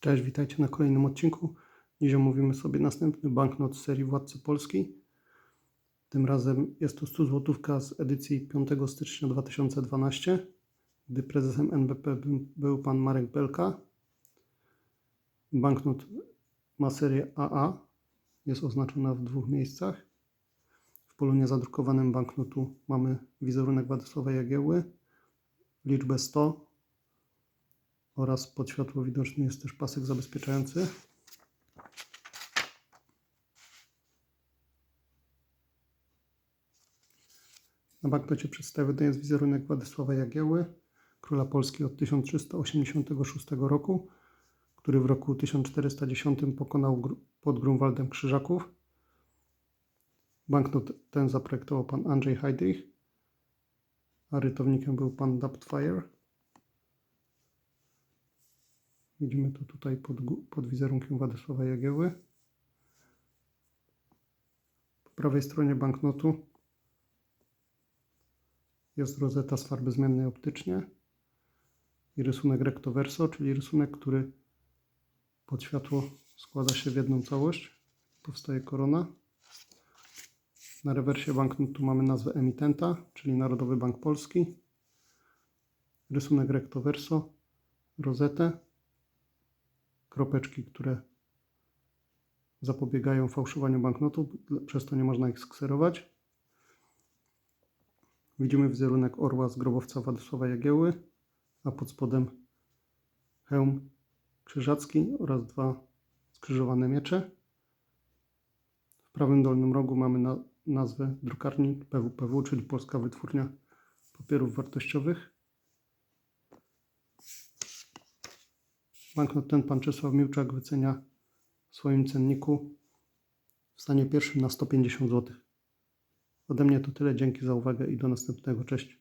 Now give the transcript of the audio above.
Cześć, witajcie na kolejnym odcinku. Dziś omówimy sobie następny banknot z serii Władcy Polski. Tym razem jest to 100 złotówka z edycji 5 stycznia 2012, gdy prezesem NBP by- był pan Marek Belka. Banknot ma serię AA, jest oznaczona w dwóch miejscach. W polu niezadrukowanym banknotu mamy wizerunek Władysława Jagiełły, liczbę 100 oraz pod światło widoczny jest też pasek zabezpieczający. Na banknocie przedstawiony jest wizerunek Władysława Jagiełły, króla Polski od 1386 roku, który w roku 1410 pokonał pod Grunwaldem Krzyżaków. Banknot ten zaprojektował pan Andrzej Heydrich, a rytownikiem był pan Daptfire. Widzimy to tutaj pod, pod wizerunkiem Władysława Jagieły. Po prawej stronie banknotu jest rozeta z farby zmiennej optycznie i rysunek recto verso, czyli rysunek, który pod światło składa się w jedną całość. Powstaje korona. Na rewersie banknotu mamy nazwę emitenta, czyli Narodowy Bank Polski. Rysunek recto verso, rozetę kropeczki, które zapobiegają fałszowaniu banknotów, przez to nie można ich skserować. Widzimy wizerunek orła z grobowca Władysława Jagieły, a pod spodem hełm krzyżacki oraz dwa skrzyżowane miecze. W prawym dolnym rogu mamy na, nazwę drukarni PWPW, czyli Polska Wytwórnia Papierów Wartościowych. Banknot ten pan Czesław Miłczak wycenia w swoim cenniku w stanie pierwszym na 150 zł. Ode mnie to tyle. Dzięki za uwagę i do następnego. Cześć.